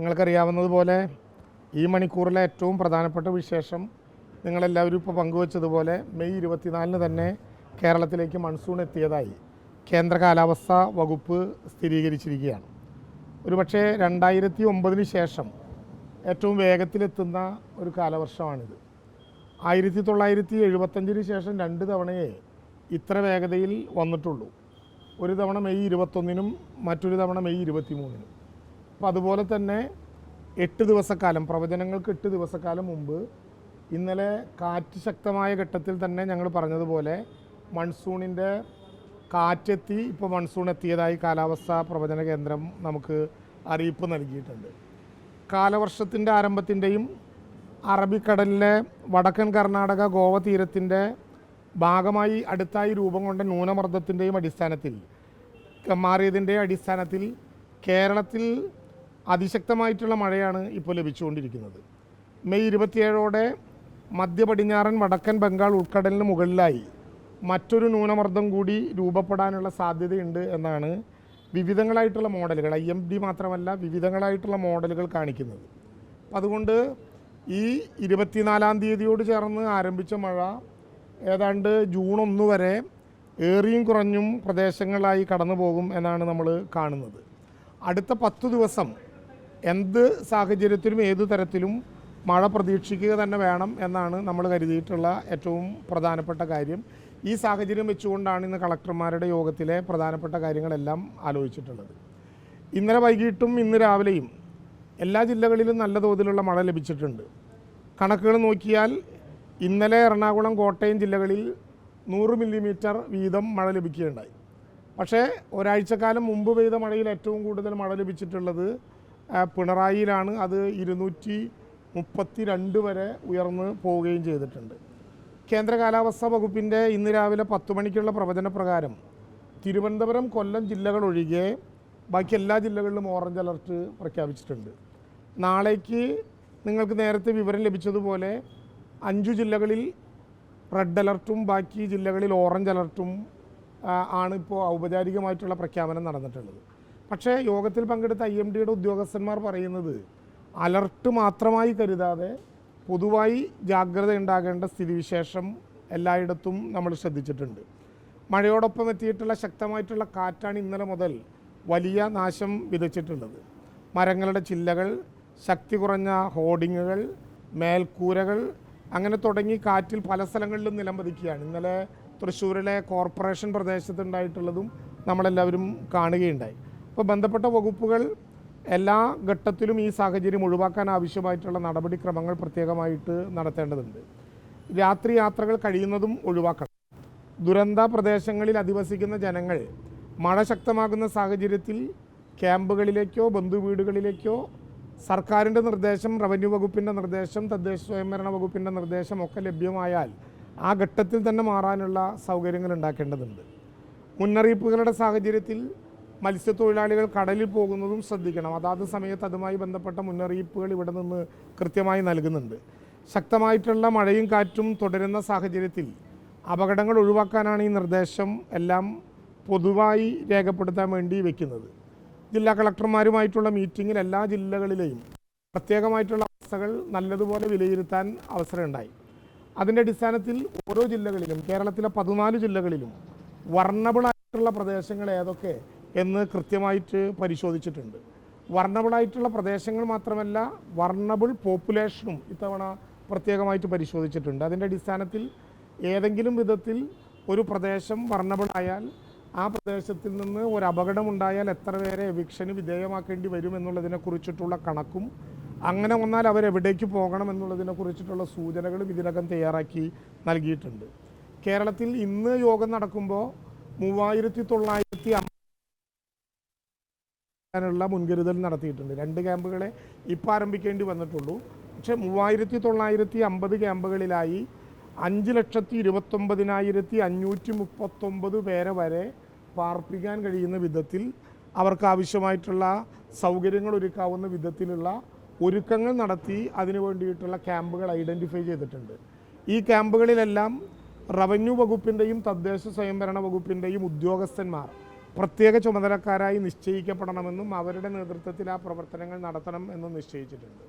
നിങ്ങൾക്കറിയാവുന്നതുപോലെ ഈ മണിക്കൂറിലെ ഏറ്റവും പ്രധാനപ്പെട്ട വിശേഷം നിങ്ങളെല്ലാവരും ഇപ്പോൾ പങ്കുവച്ചതുപോലെ മെയ് ഇരുപത്തിനാലിന് തന്നെ കേരളത്തിലേക്ക് മൺസൂൺ എത്തിയതായി കേന്ദ്ര കാലാവസ്ഥാ വകുപ്പ് സ്ഥിരീകരിച്ചിരിക്കുകയാണ്. ഒരുപക്ഷെ രണ്ടായിരത്തി ഒമ്പതിന് ശേഷം ഏറ്റവും വേഗത്തിലെത്തുന്ന ഒരു കാലവർഷമാണിത്. ആയിരത്തി തൊള്ളായിരത്തി എഴുപത്തഞ്ചിന് ശേഷം രണ്ട് തവണയേ ഇത്ര വേഗതയിൽ വന്നിട്ടുള്ളൂ. ഒരു തവണ മെയ് ഇരുപത്തൊന്നിനും മറ്റൊരു തവണ മെയ് ഇരുപത്തിമൂന്നിനും. അപ്പം അതുപോലെ തന്നെ എട്ട് ദിവസക്കാലം പ്രവചനങ്ങൾക്ക് എട്ട് ദിവസക്കാലം മുമ്പ് ഇന്നലെ കാറ്റ് ശക്തമായ ഘട്ടത്തിൽ തന്നെ ഞങ്ങൾ പറഞ്ഞതുപോലെ മൺസൂണിന്റെ കാറ്റെത്തി ഇപ്പോൾ മൺസൂൺ എത്തിയതായി കാലാവസ്ഥാ പ്രവചന കേന്ദ്രം നമുക്ക് അറിയിപ്പ് നൽകിയിട്ടുണ്ട്. കാലവർഷത്തിന്റെ ആരംഭത്തിന്റെയും അറബിക്കടലിലെ വടക്കൻ കർണാടക ഗോവ തീരത്തിന്റെ ഭാഗമായി അടുത്തായി രൂപം കൊണ്ട ന്യൂനമർദ്ദത്തിന്റെയും അടിസ്ഥാനത്തിൽ മാറിയതിന്റെ അടിസ്ഥാനത്തിൽ കേരളത്തിൽ അതിശക്തമായിട്ടുള്ള മഴയാണ് ഇപ്പോൾ ലഭിച്ചുകൊണ്ടിരിക്കുന്നത്. മെയ് ഇരുപത്തിയേഴോടെ മധ്യ പടിഞ്ഞാറൻ വടക്കൻ ബംഗാൾ ഉൾക്കടലിന് മുകളിലായി മറ്റൊരു ന്യൂനമർദ്ദം കൂടി രൂപപ്പെടാനുള്ള സാധ്യതയുണ്ട് എന്നാണ് വിവിധങ്ങളായിട്ടുള്ള മോഡലുകൾ. ഐ എം ഡി മാത്രമല്ല വിവിധങ്ങളായിട്ടുള്ള മോഡലുകൾ കാണിക്കുന്നത്. അതുകൊണ്ട് ഈ ഇരുപത്തിനാലാം തീയതിയോട് ചേർന്ന് ആരംഭിച്ച മഴ ഏതാണ്ട് ജൂൺ ഒന്ന് വരെ ഏറിയും കുറഞ്ഞും പ്രദേശങ്ങളായി കടന്നു പോകും എന്നാണ് നമ്മൾ കാണുന്നത്. അടുത്ത പത്തു ദിവസം എന്ത് സാഹചര്യത്തിലും ഏത് തരത്തിലും മഴ പ്രതീക്ഷിക്കുക തന്നെ വേണം എന്നാണ് നമ്മൾ കരുതിയിട്ടുള്ള ഏറ്റവും പ്രധാനപ്പെട്ട കാര്യം. ഈ സാഹചര്യം വെച്ചുകൊണ്ടാണ് ഇന്ന് കളക്ടർമാരുടെ യോഗത്തിലെ പ്രധാനപ്പെട്ട കാര്യങ്ങളെല്ലാം ആലോചിച്ചിട്ടുള്ളത്. ഇന്നലെ വൈകിട്ടും ഇന്ന് രാവിലെയും എല്ലാ ജില്ലകളിലും നല്ല തോതിലുള്ള മഴ ലഭിച്ചിട്ടുണ്ട്. കണക്കുകൾ നോക്കിയാൽ ഇന്നലെ എറണാകുളം കോട്ടയം ജില്ലകളിൽ നൂറ് മില്ലിമീറ്റർ വീതം മഴ ലഭിക്കുകയുണ്ടായി. പക്ഷേ ഒരാഴ്ചക്കാലം മുമ്പ് പെയ്ത മഴയിൽ ഏറ്റവും കൂടുതൽ മഴ ലഭിച്ചിട്ടുള്ളത് പിണറായിയിലാണ് അത് ഇരുന്നൂറ്റി മുപ്പത്തി രണ്ട് വരെ ഉയർന്ന് പോവുകയും ചെയ്തിട്ടുണ്ട്. കേന്ദ്ര കാലാവസ്ഥാ വകുപ്പിന്റെ ഇന്ന് രാവിലെ പത്ത് മണിക്കുള്ള പ്രവചന പ്രകാരം തിരുവനന്തപുരം കൊല്ലം ജില്ലകൾ ഒഴികെ ബാക്കി എല്ലാ ജില്ലകളിലും ഓറഞ്ച് അലർട്ട് പ്രഖ്യാപിച്ചിട്ടുണ്ട്. നാളേക്ക് നിങ്ങൾക്ക് നേരത്തെ വിവരം ലഭിച്ചതുപോലെ അഞ്ചു ജില്ലകളിൽ റെഡ് അലർട്ടും ബാക്കി ജില്ലകളിൽ ഓറഞ്ച് അലർട്ടും ആണ് ഇപ്പോൾ ഔപചാരികമായിട്ടുള്ള പ്രഖ്യാപനം നടന്നിട്ടുള്ളത്. പക്ഷേ യോഗത്തിൽ പങ്കെടുത്ത ഐ എം ഡിയുടെ ഉദ്യോഗസ്ഥന്മാർ പറയുന്നത് അലർട്ട് മാത്രമായി കരുതാതെ പൊതുവായി ജാഗ്രത ഉണ്ടാകേണ്ട സ്ഥിതിവിശേഷം എല്ലായിടത്തും നമ്മൾ ശ്രദ്ധിച്ചിട്ടുണ്ട്. മഴയോടൊപ്പം എത്തിയിട്ടുള്ള ശക്തമായിട്ടുള്ള കാറ്റാണ് ഇന്നലെ മുതൽ വലിയ നാശം വിതച്ചിട്ടുള്ളത്. മരങ്ങളുടെ ചില്ലകൾ ശക്തി കുറഞ്ഞ ഹോർഡിങ്ങുകൾ മേൽക്കൂരകൾ അങ്ങനെ തുടങ്ങി കാറ്റിൽ പല സ്ഥലങ്ങളിലും നിലംപതിക്കുകയാണ് ഇന്നലെ തൃശ്ശൂരിലെ കോർപ്പറേഷൻ പ്രദേശത്തുണ്ടായിട്ടുള്ളതും നമ്മളെല്ലാവരും കാണുകയുണ്ടായി. അപ്പോൾ ബന്ധപ്പെട്ട വകുപ്പുകൾ എല്ലാ ഘട്ടത്തിലും ഈ സാഹചര്യം ഒഴിവാക്കാൻ ആവശ്യമായിട്ടുള്ള നടപടിക്രമങ്ങൾ പ്രത്യേകമായിട്ട് നടത്തേണ്ടതുണ്ട്. രാത്രി യാത്രകൾ കഴിയുന്നതും ഒഴിവാക്കണം. ദുരന്ത പ്രദേശങ്ങളിൽ അധിവസിക്കുന്ന ജനങ്ങൾ മഴ ശക്തമാകുന്ന സാഹചര്യത്തിൽ ക്യാമ്പുകളിലേക്കോ ബന്ധുവീടുകളിലേക്കോ സർക്കാരിന്റെ നിർദ്ദേശം റവന്യൂ വകുപ്പിന്റെ നിർദ്ദേശം തദ്ദേശ സ്വയംഭരണ വകുപ്പിന്റെ നിർദ്ദേശം ഒക്കെ ലഭ്യമായാൽ ആ ഘട്ടത്തിൽ തന്നെ മാറാനുള്ള സൗകര്യങ്ങൾ ഉണ്ടാക്കേണ്ടതുണ്ട്. മുന്നറിയിപ്പുകളുടെ സാഹചര്യത്തിൽ മത്സ്യത്തൊഴിലാളികൾ കടലിൽ പോകുന്നതും ശ്രദ്ധിക്കണം. അതാത് സമയത്ത് അതുമായി ബന്ധപ്പെട്ട മുന്നറിയിപ്പുകൾ ഇവിടെ നിന്ന് കൃത്യമായി നൽകുന്നുണ്ട്. ശക്തമായിട്ടുള്ള മഴയും കാറ്റും തുടരുന്ന സാഹചര്യത്തിൽ അപകടങ്ങൾ ഒഴിവാക്കാനാണ് ഈ നിർദ്ദേശം എല്ലാം പൊതുവായി രേഖപ്പെടുത്താൻ വേണ്ടി വെക്കുന്നത്. ജില്ലാ കളക്ടർമാരുമായിട്ടുള്ള മീറ്റിങ്ങിൽ എല്ലാ ജില്ലകളിലെയും പ്രത്യേകമായിട്ടുള്ള അവസ്ഥകൾ നല്ലതുപോലെ വിലയിരുത്താൻ അവസരമുണ്ടായി. അതിന്റെ അടിസ്ഥാനത്തിൽ ഓരോ ജില്ലകളിലും കേരളത്തിലെ പതിനാല് ജില്ലകളിലും വർണബിളായിട്ടുള്ള പ്രദേശങ്ങൾ ഏതൊക്കെ എന്ന് കൃത്യമായിട്ട് പരിശോധിച്ചിട്ടുണ്ട്. വർണബിളായിട്ടുള്ള പ്രദേശങ്ങൾ മാത്രമല്ല വർണബിൾ പോപ്പുലേഷനും ഇത്തവണ പ്രത്യേകമായിട്ട് പരിശോധിച്ചിട്ടുണ്ട്. അതിന്റെ അടിസ്ഥാനത്തിൽ ഏതെങ്കിലും വിധത്തിൽ ഒരു പ്രദേശം വർണബിൾ ആയാൽ ആ പ്രദേശത്തിൽ നിന്ന് ഒരു അപകടമുണ്ടായാൽ എത്ര പേരെ എവിക്ഷന് വിധേയമാക്കേണ്ടി വരും എന്നുള്ളതിനെ കുറിച്ചിട്ടുള്ള കണക്കും അങ്ങനെ വന്നാൽ അവരെവിടേക്ക് പോകണം എന്നുള്ളതിനെ കുറിച്ചിട്ടുള്ള സൂചനകളും ഇതിനകം തയ്യാറാക്കി നൽകിയിട്ടുണ്ട്. കേരളത്തിൽ ഇന്ന് യോഗം നടക്കുമ്പോൾ മൂവായിരത്തി തൊള്ളായിരത്തി ാനുള്ള മുൻകരുതൽ നടത്തിയിട്ടുണ്ട്. രണ്ട് ക്യാമ്പുകളെ ഇപ്പോൾ ആരംഭിക്കേണ്ടി വന്നിട്ടുള്ളൂ. പക്ഷേ മൂവായിരത്തി തൊള്ളായിരത്തി അമ്പത് ക്യാമ്പുകളിലായി അഞ്ച് ലക്ഷത്തി ഇരുപത്തൊമ്പതിനായിരത്തി അഞ്ഞൂറ്റി മുപ്പത്തൊമ്പത് പേരെ വരെ പാർപ്പിക്കാൻ കഴിയുന്ന വിധത്തിൽ അവർക്ക് ആവശ്യമായിട്ടുള്ള സൗകര്യങ്ങൾ ഒരുക്കാവുന്ന വിധത്തിലുള്ള ഒരുക്കങ്ങൾ നടത്തി അതിനു വേണ്ടിയിട്ടുള്ള ക്യാമ്പുകൾ ഐഡന്റിഫൈ ചെയ്തിട്ടുണ്ട്. ഈ ക്യാമ്പുകളിലെല്ലാം റവന്യൂ വകുപ്പിന്റെയും തദ്ദേശ സ്വയംഭരണ വകുപ്പിന്റെയും ഉദ്യോഗസ്ഥന്മാർ പ്രത്യേക ചുമതലക്കാരായി നിശ്ചയിക്കപ്പെടണമെന്നും അവരുടെ നേതൃത്വത്തിൽ ആ പ്രവർത്തനങ്ങൾ നടത്തണം എന്നും നിശ്ചയിച്ചിട്ടുണ്ട്.